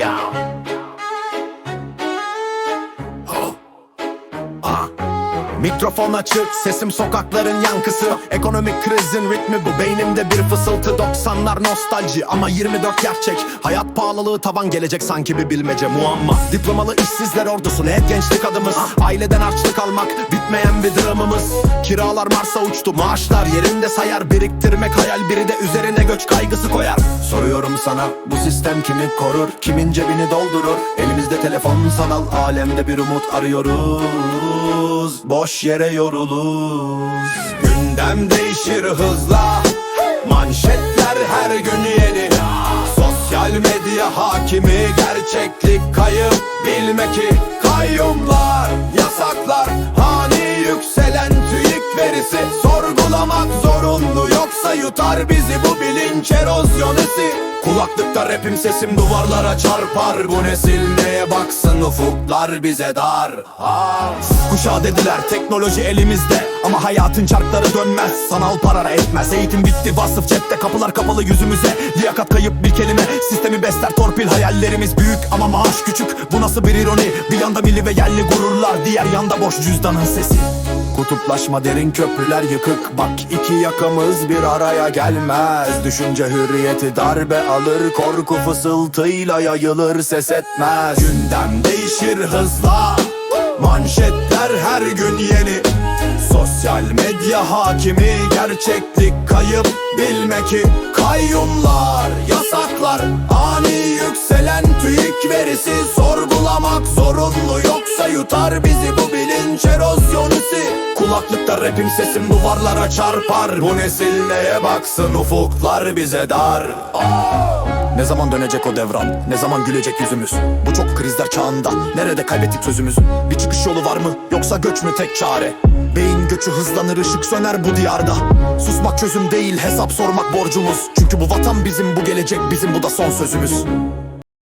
y'all. Mikrofon açık sesim sokakların yankısı. Ekonomik krizin ritmi bu beynimde bir fısıltı. 90'lar nostalji ama 24 gerçek. Hayat pahalılığı tavan gelecek sanki bir bilmece. Muamma Diplomalı işsizler ordusu ne gençlik adımız. Aileden harçlık almak bitmeyen bir dramımız. Kiralar Mars'a uçtu maaşlar yerinde sayar. Biriktirmek hayal biri de üzerine göç kaygısı koyar. Soruyorum sana bu sistem kimi korur? Kimin cebini doldurur? Elimizde telefon sanal alemde bir umut arıyoruz Boş yere yoruluz Gündem değişir hızla Manşetler her gün yeni. Sosyal medya hakimi Gerçeklik kayıp Bilme ki. Kayyumlar Yasaklar Hani yükselen TÜİK verisi. Sorgulamak zorunlu Yoksa yutar bizi bu bilinç erozyonesi Kulaklıkta rapim sesim duvarlara çarpar. Bu nesil neye baksın? Ufuklar bize dar. Ha. Kuşağı dediler teknoloji elimizde. Ama hayatın çarkları dönmez. Sanal para etmez. Eğitim bitti vasıf cepte. Kapılar kapalı yüzümüze. Liyakat kayıp bir kelime. Sistemi besler torpil hayallerimiz büyük Ama maaş küçük. Bu nasıl bir ironi? Bir yanda milli ve yerli gururlar Diğer yanda boş cüzdanın sesi Kutuplaşma derin köprüler yıkık. Bak iki yakamız bir araya gelmez. Düşünce hürriyeti darbe alır. Korku fısıltıyla yayılır. Ses etmez. Gündem değişir hızla. Manşetler her gün yeni. Sosyal medya hakimi Gerçeklik kayıp Bilme ki kayyumlar Yasaklar ani yükselen TÜİK verisi Sorgulamak zorunlu. Yoksa yutar bizi bu bilinç erozyonisi Kulaklıkta rapim sesim duvarlara çarpar Bu nesil neye baksın ufuklar bize dar ne zaman dönecek o devran? Ne zaman gülecek yüzümüz? Bu çok krizler çağında Nerede kaybettik sözümüzü? Bir çıkış yolu var mı? Yoksa göç mü tek çare? Beyin göçü hızlanır ışık söner bu diyarda Susmak çözüm değil hesap sormak borcumuz Çünkü bu vatan bizim bu gelecek bizim bu da son sözümüz